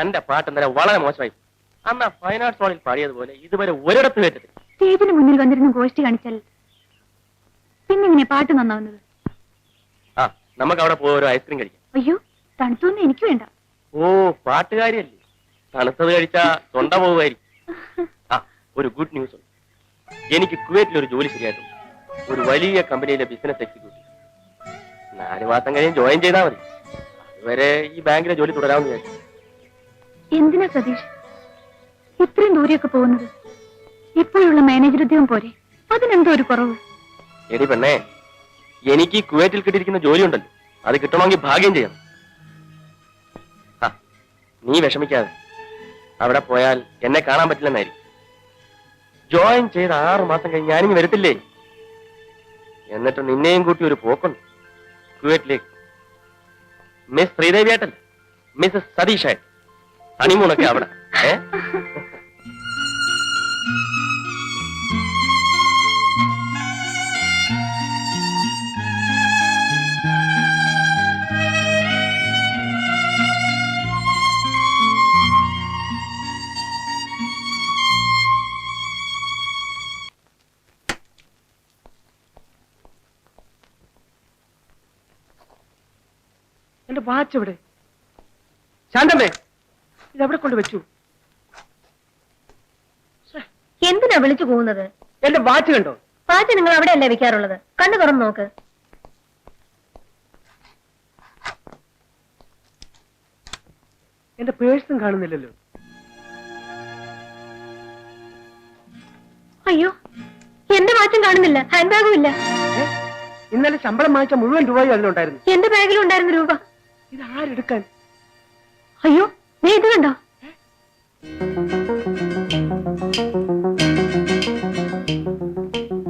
തന്റെ പാട്ട് ഇന്നലെ വളരെ മോശമായി. അന്ന് ഫൈൻ ആർട്സ് ഹോളിൽ പാടിയതുപോലെ ഇതുവരെ ഒരിടത്ത് കേട്ടിട്ടില്ല. സ്റ്റേജിന് മുന്നിൽ വന്നിരുന്ന് ഗോഷ്ടി കാണിച്ചാൽ പിന്നെ ഇങ്ങനെ പാട്ട് നന്നാവുന്നത്? ആ നമുക്ക് അവിടെ പോയി ഒരു ഐസ്ക്രീം കഴിക്കാം. അയ്യോ തണുത്തൊന്നും എനിക്ക് വേണ്ട. ഓ പാട്ടുകാരിയല്ലേ? തണുത്തത് കഴിച്ചാ തൊണ്ട പോവുമായിരിക്കും ആ ഒരു ഗുഡ് ന്യൂസ് ഉണ്ട്. എനിക്ക് കുവൈറ്റിൽ ഒരു ജോലി ശരിയായിട്ടുണ്ട്. ഒരു വലിയ കമ്പനിയിലെ ബിസിനസ് എക്സിക്യൂട്ടീവ് നാല് മാസം കഴിഞ്ഞ് ജോയിൻ ചെയ്താൽ മതി. അതുവരെ ഈ ബാങ്കിലെ ജോലി തുടരാമെന്ന് വിചാരിച്ചു. എന്തിനാ സതീഷ്? ഇത്രയും ദൂരെയൊക്കെ പോകുന്നത്? ഇപ്പോഴുള്ള മാനേജർ ഉദ്യോഗം പോരെ? അതിനെന്തോ ഒരു കുറവ്. എടി പെണ്ണേ എനിക്ക് ഈ കുവൈറ്റിൽ കിട്ടിയിരിക്കുന്ന ജോലി ഉണ്ടല്ലോ. അത് കിട്ടണമെങ്കിൽ ഭാഗ്യം ചെയ്യണം. നീ വിഷമിക്കാതെ. അവിടെ പോയാൽ എന്നെ കാണാൻ പറ്റില്ലെന്നായിരിക്കും. ജോയിൻ ചെയ്ത് ആറു മാസം കഴിഞ്ഞ് ഞാനിങ്ങ് വരത്തില്ലേ? എന്നിട്ട് നിന്നെയും കൂട്ടി ഒരു പോക്കുണ്ട്. കുവൈറ്റിലേക്ക്. മിസ് ശ്രീദേവി മിസ് സതീഷ് ഏട്ടൻ. ഹണിമൂണൊക്കെ അവിടെ. ഏ? എന്റെ വാച്ച് എവിടെ ശാന്തമ്മേ. കൊണ്ട് വെച്ചു. എന്തിനാ വിളിച്ചു പോകുന്നത്? എന്റെ വാച്ച് കണ്ടോ? വാച്ച് നിങ്ങൾ അവിടെ അല്ലേ വെക്കാറുള്ളത്? കണ്ണു തുറന്നു നോക്ക്. എന്റെ പേഴ്സും കാണുന്നില്ലല്ലോ. അയ്യോ എന്റെ വാച്ചും കാണുന്നില്ല. ഹാൻഡ് ബാഗും ഇല്ല. ഇന്നലെ ശമ്പളം വാങ്ങിച്ച മുഴുവൻ രൂപയും അതിലുണ്ടായിരുന്നു. എന്റെ ബാഗിലുണ്ടായിരുന്നു രൂപ. ഇത് ആരെടുക്കാൻ? അയ്യോ നീ ഇത് കണ്ടോ?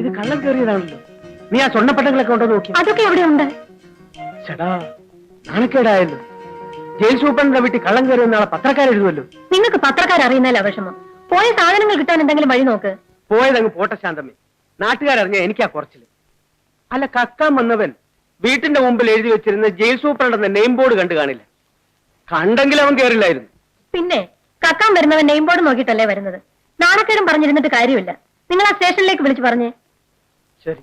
ഇത് കള്ളം കയറിയതാണല്ലോ. നീ ആ സ്വർണപ്പട്ടങ്ങളൊക്കെ ഉണ്ടോ നോക്കി. അതൊക്കെ എവിടെ ഉണ്ട് ചേടാ നാണക്കേടായല്ലോ. ജയിൽ സൂപ്രണ്ടിന്റെ വീട്ടിൽ കള്ളം കയറിയ നാളെ പത്രക്കാരെഴുതുമല്ലോ. നിങ്ങൾക്ക് പത്രക്കാർ അറിയുന്നല്ല വിഷമം? പോയ സാധനങ്ങൾ കിട്ടാൻ എന്തെങ്കിലും വഴി നോക്ക്. പോയതങ്ങ് പോട്ടെ ശാന്തമ്മേ. നാട്ടുകാരറിഞ്ഞ എനിക്കാ കുറച്ചിൽ. അല്ല കക്കാൻ വന്നവൻ വീട്ടിന്റെ മുമ്പിൽ എഴുതി വെച്ചിരുന്ന ജയിൽ സൂപ്രണ്ടെന്ന നെയിം ബോർഡ് കണ്ടു കാണില്ല. കണ്ടെങ്കിൽ അവൻ കേറില്ലായിരുന്നു. പിന്നെ കക്കാൻ വരുന്നവൻ നെയിം ബോർഡ് നോക്കിയിട്ടല്ലേ വരുന്നത്? നാണക്കേടും പറഞ്ഞിരുന്നിട്ട് കാര്യമില്ല. നിങ്ങൾ ആ സ്റ്റേഷനിലേക്ക് വിളിച്ചു പറഞ്ഞേ. ശരി.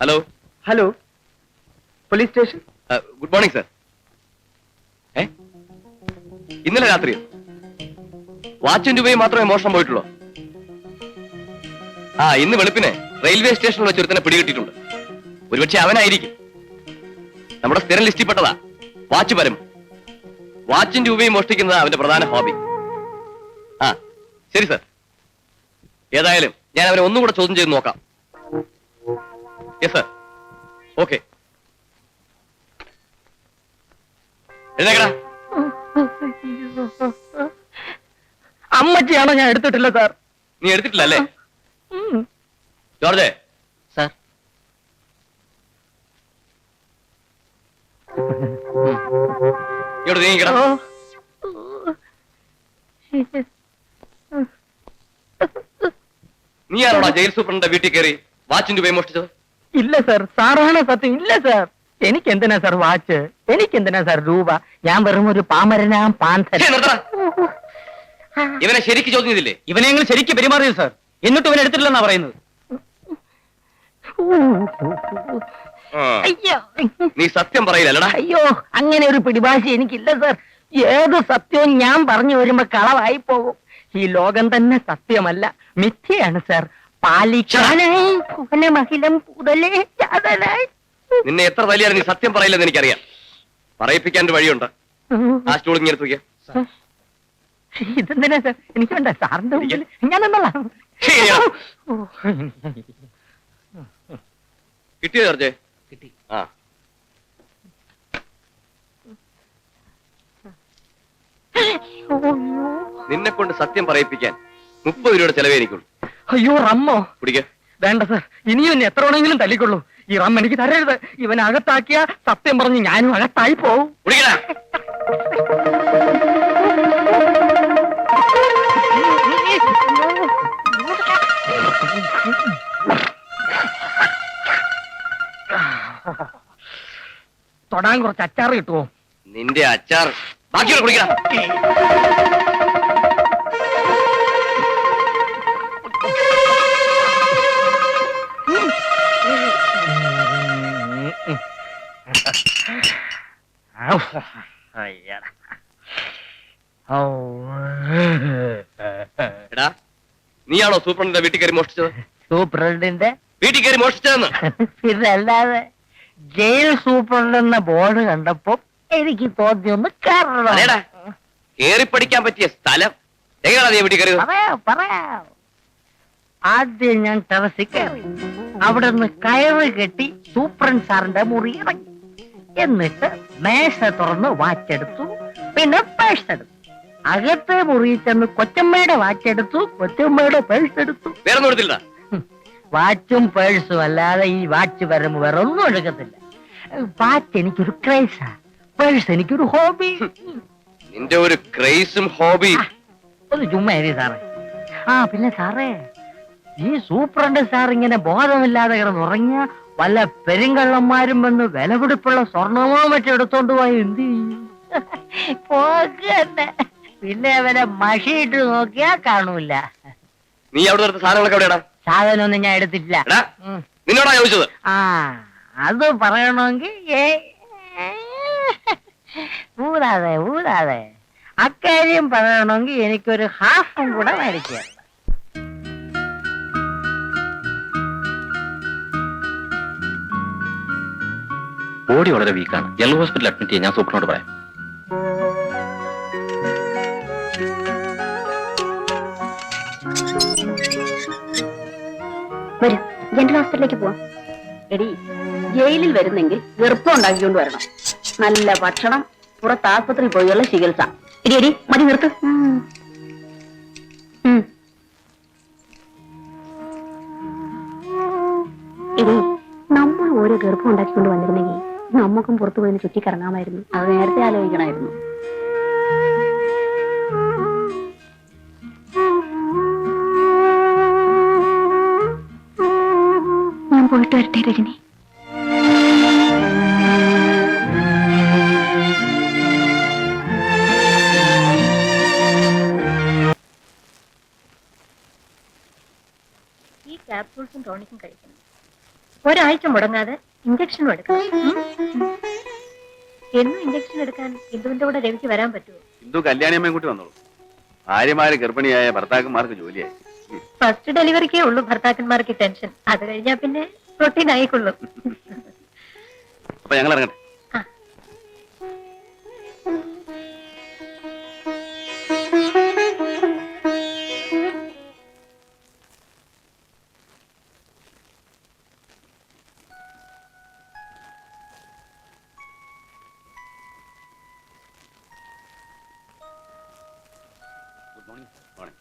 Hello. Hello. Police station? Good morning sir. ഏ? ഇന്നലെ രാത്രി വാച്ചും രൂപയും മാത്രമേ മോഷണം പോയിട്ടുള്ളൂ? ആ ഇന്ന് വെളുപ്പിനെ റെയിൽവേ സ്റ്റേഷനിൽ വെച്ച് ഒരുത്തനെ പിടികിട്ടിട്ടുണ്ട് ഒരുപക്ഷെ അവനായിരിക്കും. നമ്മുടെ സ്ഥിരം ലിസ്റ്റിൽ പെട്ടതാ വാച്ച് പരം. വാച്ചും രൂപയും മോഷ്ടിക്കുന്നത് അവന്റെ പ്രധാന ഹോബി. ആ ശരി സർ. ഏതായാലും ഞാൻ അവനെ ഒന്നും കൂടെ ചോദ്യം ചെയ്ത് നോക്കാം. യെസ് സർ ഓക്കെ എഴുന്നേക്കടാ. അമ്മച്ചിയാണോ ഞാൻ എടുത്തിട്ടില്ല സാർ നീ എടുത്തിട്ടില്ല അല്ലേ? ജോർജ്. സാർ. ഇവിടെ നീങ്ങിക്കടാ നീ ആരോടാ ജയിൽ സൂപ്രണ്ടിന്റെ വീട്ടിൽ കയറി വാച്ചിന്റെ രൂപയും മോഷ്ടിച്ചത്? ഇല്ല സാർ. സാറാണ് സത്യം? ഇല്ല സാർ. എനിക്ക് എന്തിനാ സാർ വാച്ച്? എനിക്ക് എന്തിനാ സാർ രൂപ? ഞാൻ വെറും ഒരു പാമരനാം പാന്തൻ ഇവനെ ശരിക്ക് ചോദ്യം ചെയ്തില്ലേ? ഇവനെ ഞങ്ങൾ ശരിക്കും പെരുമാറിയത് സാർ. എന്നിട്ട് ഇവൻ എടുത്തിട്ടില്ലെന്നാ പറയുന്നത്? അയ്യോ. നീ സത്യം പറയില്ലല്ലടാ. അയ്യോ അങ്ങനെ ഒരു പിടിഭാഷ എനിക്കില്ല സർ. ഏത് സത്യവും ഞാൻ പറഞ്ഞു വരുമ്പോ കളവായി പോകും. ഈ ലോകം തന്നെ സത്യമല്ല മിഥ്യയാണ് സർ. പാലിക്കാനായി ഭുവനമഹിലം പുതലേ ചാതനായി. നിന്നെ എത്ര വലിയാണ് നീ സത്യം പറയില്ലെന്ന് എനിക്കറിയാം. പറയിപ്പിക്കാൻ ഒരു വഴിയുണ്ട്. ആ സ്റ്റൂൾ ഇങ്ങനെ എടുത്തു ഇതെന്തിനാ സാർ? എനിക്ക് വേണ്ട സാറിന്റെ മുമ്പിൽ ഞാൻ എന്നോളാം. കിട്ടിയോ ജോർജ്? കിട്ടി. ആ. നിന്നെ കൊണ്ട് സത്യം പറയിപ്പിക്കാൻ മുപ്പത് രൂപയുടെ ചെലവേ എനിക്കുള്ളൂ. അയ്യോ റമ്മോ. കുടിക്ക. വേണ്ട സർ. ഇനിയും എന്നെ എത്ര വേണമെങ്കിലും തല്ലിക്കൊള്ളൂ. ഈ റമ്മ എനിക്ക് തരരുത്. ഇവൻ അകത്താക്കിയ സത്യം പറഞ്ഞ് ഞാനും അകത്തായി പോവും. കുടിക്കടാ. തൊടാൻ കുറച്ച് അച്ചാർ കിട്ടുമോ നിന്റെ അച്ചാർ. ബാക്കിയുള്ള കുടിക്കണം എടാ നീയാണോ സൂപ്രണ്ടിന്റെ വീട്ടിൽ കയറി മോഷ്ടിച്ചത്? സൂപ്രണ്ടിന്റെ? വീട്ടിൽ കയറി മോഷ്ടിച്ചതെന്ന്? പിന്നല്ലാതെ. ജയിൽ സൂപ്രണ്ട് എന്ന ബോർഡ് കണ്ടപ്പോ എനിക്ക് തോന്നിയൊന്ന് കേറിപ്പടിക്കാൻ അതേടാ കേറി പഠിക്കാൻ പറ്റിയ സ്ഥലം. എങ്ങനെയാ നീ വീട്ടിൽ കയറിയത്? പറയാം പറയാം. ആദ്യം ഞാൻ ടെറസിൽ കയറി. അവിടെ നിന്ന് കയറ് കെട്ടി സൂപ്രണ്ട് സാറിന്റെ മുറി ഇറങ്ങി. എന്നിട്ട് മേശ തുറന്ന് വാച്ചെടുത്തു. പിന്നെ പേഴ്സ് എടുത്തു. അകത്തെ മുറിയിൽ ചെന്ന് കൊച്ചമ്മയുടെ വാച്ചെടുത്തു കൊച്ചമ്മയുടെ പേഴ്സ് എടുത്തു. വേറെ ഒന്നും എടുത്തില്ല ഹും, വാച്ചും പേഴ്സും അല്ലാതെ ഈ വാച്ച് വരും വേറെ ഒന്നും എടുക്കത്തില്ല. വാച്ച് എനിക്കൊരു ക്രൈസാ. പേഴ്സ് എനിക്കൊരു ഹോബി. നിന്റെ ഒരു ക്രൈസും ഹോബി. ഒന്ന് ചുമ്മാ എഴുതി സാറേ. ആ പിന്നെ സാറേ ഈ സൂപ്രണ്ട് സാർ ഇങ്ങനെ ബോധമില്ലാതെ കിടന്നുറങ്ങിയ വല്ല പെരുങ്കള്ളന്മാരും വന്ന് വിലപിടിപ്പുള്ള സ്വർണമോ മറ്റോ എടുത്തോണ്ട് പോയി എന്ത് ചെയ്യും? പിന്നെ അവരെ മഷിയിട്ട് നോക്കിയാ കാണൂല. നീ അവിടെ സാധനങ്ങളൊക്കെ എവിടെയാടാ? സാധനമൊന്നും ഞാൻ എടുത്തിട്ടില്ല. എടാ ഉം. നിന്നോടാ ചോദിച്ചത്. ആ അത് പറയണമെങ്കിൽ ഏ- ഊതാതെ ഊതാതെ. അക്കാര്യം പറയണമെങ്കിൽ എനിക്കൊരു ഹാഫും കൂടെ മേടിക്കുക ബോഡി വളരെ വീക്കാണ്. ജനറൽ ഹോസ്പിറ്റലിൽ അഡ്മിറ്റ് ചെയ്യാൻ ഞാൻ സൂപ്പറിനോട് പറയാം. ജനറൽ ഹോസ്പിറ്റലിലേക്ക് പോവാം. എടി ജയിലിൽ വരുന്നെങ്കിൽ ഗർഭം ഉണ്ടാക്കിക്കൊണ്ട് വരണം. നല്ല ഭക്ഷണം പുറത്ത് ആസ്പത്രി പോയുള്ള ചികിത്സ. എടി എടി മതി നിർത്ത്. നമ്മൾ ഓരോ ഗർഭം ഉണ്ടാക്കിക്കൊണ്ട് വന്നിരുന്നെങ്കിൽ നമുക്കും പുറത്തു പോയി ചുറ്റിക്കറങ്ങാമായിരുന്നു. അത് നേരത്തെ ആലോചിക്കണമായിരുന്നു. പോയിട്ട് വരട്ടെ രജനി. ഈ ക്യാപ്സൂൾസും ടോണിക്കും കഴിക്കണം. ഒരാഴ്ച മുടങ്ങാതെ ഇഞ്ചക്ഷനും എടുക്കണം? എന്നും ഇഞ്ചക്ഷൻ എടുക്കാൻ ഇന്ദുവിന്റെ കൂടെ രവിക്ക് വരാൻ പറ്റുമോ? ഹിന്ദു കല്യാണിയമ്മയും കൂട്ടി വന്നോളൂ. ഭാര്യമാര് ഗർഭിണിയായ ഭർത്താക്കന്മാർക്ക് ജോലിയായി. ഫസ്റ്റ് ഡെലിവറിക്കേ ഉള്ളൂ ഭർത്താക്കന്മാർക്ക് ടെൻഷൻ അത് കഴിഞ്ഞാ പിന്നെ റൊട്ടീൻ ആയിക്കൊള്ളും അപ്പൊ ഞങ്ങൾ ഇറങ്ങട്ടെ ആ. ഗുഡ് മോർണിംഗ്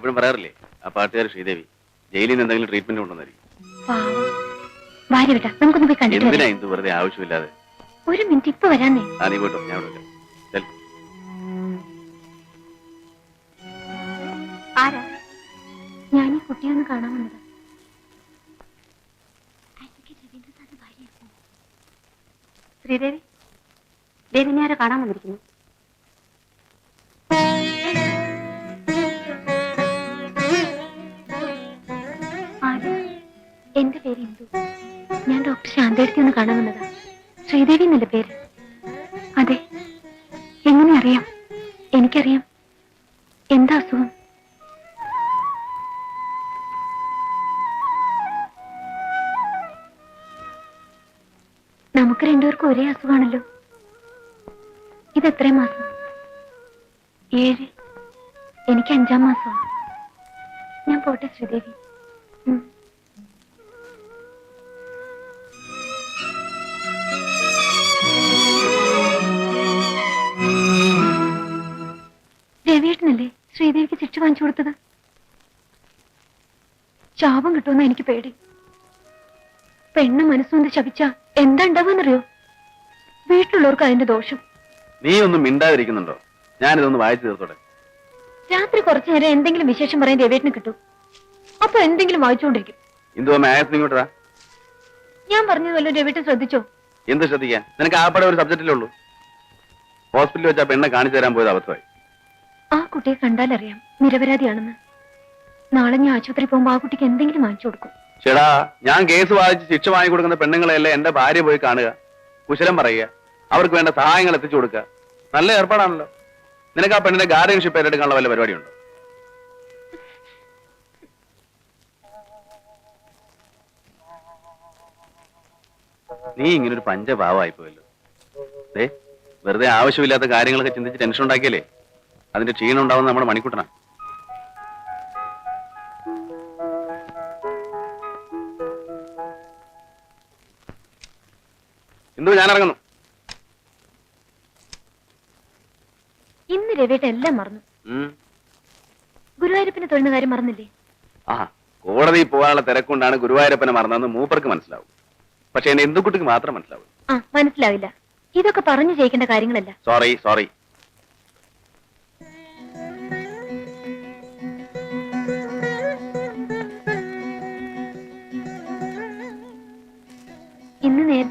എപ്പോഴും പറയാറില്ലേ ആ പാട്ടുകാർ ശ്രീദേവി ജയിലിൽ നിന്ന് എന്തെങ്കിലും ട്രീറ്റ്മെന്റ് കൊണ്ടുവന്നായിരിക്കും. പാവം. ഭാര്യ വിട്ടാ നമുക്കൊന്ന് പോയി കണ്ടിട്ട് എന്തിനാ വരാം. വെറുതെ ആവശ്യമില്ലാതെ? ഒരു മിനിറ്റ് ഇപ്പൊ വരാന്നേ. ആ നീ പോയിട്ടോ ഞാൻ ഇവിടെ ചെൽ. ആരാ? ഞാൻ ഈ കുട്ടിയെ ഒന്ന് കാണാൻ വന്നത്. ശ്രീദേവി ദേവിനെ ആരോ കാണാൻ വന്നിരിക്കുന്നു എന്റെ പേര് ഇന്ദു. ഞാൻ ഡോക്ടർ ശാന്തേടത്തി ഒന്ന് കാണാൻ വന്നതാ. ശ്രീദേവി എന്നല്ലേ പേര്? അതെ. എങ്ങനെ അറിയാം? എനിക്കറിയാം. എന്താ അസുഖം? നമുക്ക് രണ്ടുപേർക്കും ഒരേ അസുഖമാണല്ലോ. ഇത് എത്രയും മാസം? ഏഴ്. എനിക്ക് അഞ്ചാം മാസം ഞാൻ പോട്ടെ ശ്രീദേവി. ശിക്ഷ വാങ്ങിച്ചു കൊടുത്തത്? ശാപം കിട്ടുമെന്ന് എനിക്ക് പേടി. പെണ്ണ് മനസ്സുകൊണ്ട് ശപിച്ച എന്താ ഉണ്ടാവുമെന്നറിയോ വീട്ടിലുള്ളവർക്ക് അതിന്റെ ദോഷം. നീ ഒന്നും മിണ്ടാതിരിക്കുന്നുണ്ടോ? ഞാനിതൊന്ന് വായിച്ചു തീർത്തോടെ രാത്രി കുറച്ചു നേരം എന്തെങ്കിലും വിശേഷം പറയാൻ രവേട്ടിന് കിട്ടും. അപ്പൊ എന്തെങ്കിലും വായിച്ചുകൊണ്ടിരിക്കും. എന്തോ മായത്തിന് ഇങ്ങോട്ടാ ഞാൻ പറഞ്ഞതുപോലെ രവേട്ടൻ ശ്രദ്ധിച്ചോ? എന്ത് ശ്രദ്ധിക്കാൻ? നിനക്ക് ആപ്പടെ ഒരു സബ്ജക്റ്റിലുള്ളൂ ഹോസ്പിറ്റലിൽ വെച്ചാ പെണ്ണെ കാണിച്ചു തരാൻ പോയത് അബദ്ധമായി. ആ കുട്ടിയെ കണ്ടാലറിയാം. നിരപരാധിയാണെന്ന്. നാളെ ഞാൻ ആശുപത്രി പോകുമ്പോ ആ കുട്ടിക്ക് എന്തെങ്കിലും വാങ്ങിച്ചു കൊടുക്കും. ചേടാ ഞാൻ കേസ് വാദിച്ച് ശിക്ഷ വാങ്ങി കൊടുക്കുന്ന പെണ്ണുങ്ങളെല്ലാം എന്റെ ഭാര്യ പോയി കാണുക. കുശലം പറയുക. അവർക്ക് വേണ്ട സഹായങ്ങൾ എത്തിച്ചു കൊടുക്കുക. നല്ല ഏർപ്പാടാണല്ലോ. നിനക്ക് ആ പെണ്ണിന്റെ ഗാർഡിയൻഷിപ്പ് ഏറ്റെടുക്കാനുള്ള വല്ല പരിപാടിയുണ്ടോ? നീ ഇങ്ങനെ ഒരു പോയല്ലോ വെറുതെ ആവശ്യമില്ലാത്ത കാര്യങ്ങളൊക്കെ ചിന്തിച്ച് ടെൻഷൻ ഉണ്ടാക്കിയല്ലേ? അതിന്റെ ക്ഷീണം ഉണ്ടാവുന്ന നമ്മുടെ മണിക്കുട്ടനാണ് എന്തോ ഞാൻ ഇറങ്ങുന്നു. ഇന്ന് രവിയുടെ എല്ലാം മറന്നു. ഗുരുവായൂരപ്പിന്റെ ഗുരുവായൂരപ്പിന് തൊഴുന്ന കാര്യം മറന്നില്ലേ? ആ കോടതിയിൽ പോകാനുള്ള തിരക്കൊണ്ടാണ് ഗുരുവായൂരപ്പനെ മറന്നതെന്ന് മൂപ്പർക്ക് മനസ്സിലാവും. പക്ഷെ എന്റെ എന്തുകുട്ടിക്ക് മാത്രം മനസ്സിലാവും. ആ മനസ്സിലാവില്ല. ഇതൊക്കെ പറഞ്ഞു ജയിക്കേണ്ട കാര്യങ്ങളല്ല. സോറി സോറി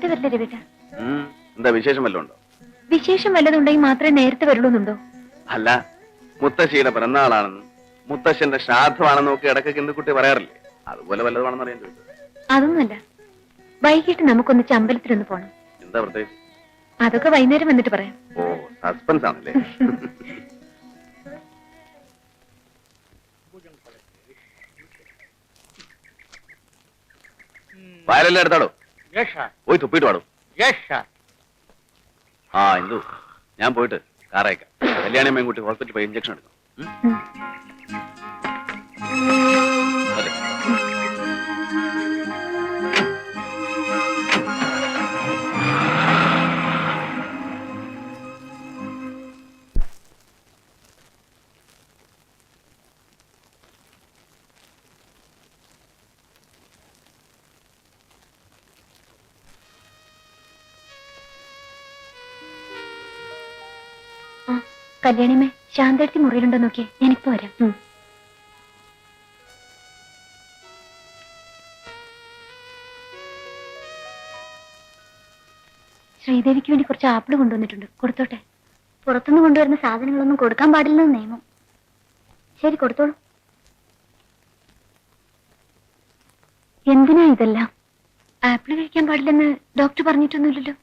നേരത്തെ വരില്ല രവിട്ട എന്താ വിശേഷം വല്ലതും ഉണ്ടോ? വിശേഷം വല്ലതുണ്ടെങ്കിൽ മാത്രമേ നേരത്തെ വരുള്ളൂന്നുണ്ടോ? അല്ല മുത്തശ്ശിയുടെ പിറന്നാളാണെന്നും മുത്തശ്ശന്റെ ശ്രാദ്ധമാണെന്നും ഒക്കെ ഇടയ്ക്കൊക്കെ എന്തുകുട്ടി പറയാറില്ലേ? അതുപോലെ വല്ലതുമാണെന്ന് അറിയാൻ ചോദിച്ചത്. അതൊന്നുമല്ല. വൈകിട്ട് നമുക്കൊന്നിച്ച് അമ്പലത്തിലൊന്ന് പോണം. എന്താ പ്രത്യേകിച്ച്? അതൊക്കെ വൈകുന്നേരം വന്നിട്ട് പറയാം. ഓ സസ്പെൻസ് ആണല്ലേ? വയലെല്ലാം എടുത്താടോ? പോയി തുപ്പിട്ട് പാടും. ആ ഇന്ദു ഞാൻ പോയിട്ട് കാറയക്കാം കല്യാണി കൂട്ടി ഹോസ്പിറ്റലിൽ പോയി ഇഞ്ചക്ഷൻ എടുക്കും കല്യാണിമേ ശാന്തടുത്തി മുറിയിലുണ്ടോ നോക്കി ഞാനിപ്പോ വരാം. ശ്രീദേവിക്ക് വേണ്ടി കുറച്ച് ആപ്പിൾ കൊണ്ടുവന്നിട്ടുണ്ട്. കൊടുത്തോട്ടെ? പുറത്തുനിന്ന് കൊണ്ടുവരുന്ന സാധനങ്ങളൊന്നും കൊടുക്കാൻ പാടില്ലെന്ന് നിയമം. ശരി കൊടുത്തോളൂ. എന്തിനാ ഇതെല്ലാം? ആപ്പിൾ കഴിക്കാൻ പാടില്ലെന്ന് ഡോക്ടർ പറഞ്ഞിട്ടൊന്നുമില്ലല്ലോ.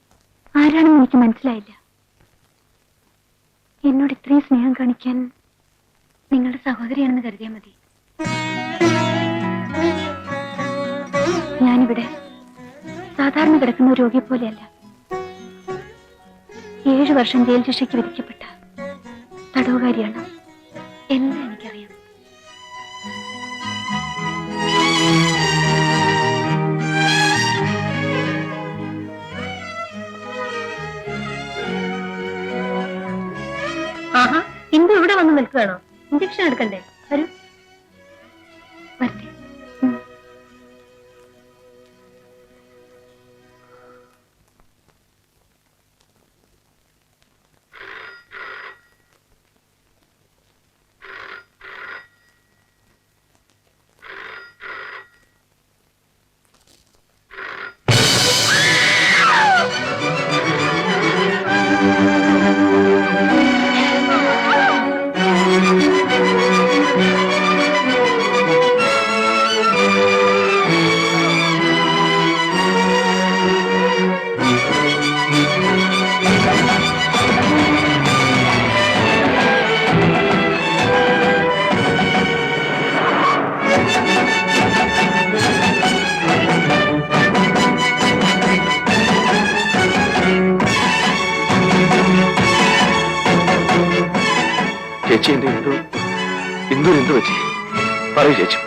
ആരാണെന്ന് എനിക്ക് മനസ്സിലായില്ല. എന്നോട് ഇത്രയും സ്നേഹം കാണിക്കാൻ നിങ്ങളുടെ സഹോദരിയാണെന്ന് കരുതിയാൽ മതി. ഞാനിവിടെ സാധാരണ കിടക്കുന്ന രോഗിയെ പോലെയല്ല. ഏഴു വർഷം ജയിൽ ശിക്ഷയ്ക്ക് വിധിക്കപ്പെട്ട തടവുകാരിയാണ് എല്ലാം ആഹാ ഇവിടെ വന്ന് നിൽക്കുകയാണോ? ഇഞ്ചക്ഷൻ എടുക്കണ്ടേ? വരൂ. ചേച്ചി എന്റെ എന്തോ എന്തോ എന്ത് പറ്റി. പറയൂ ചേച്ചി.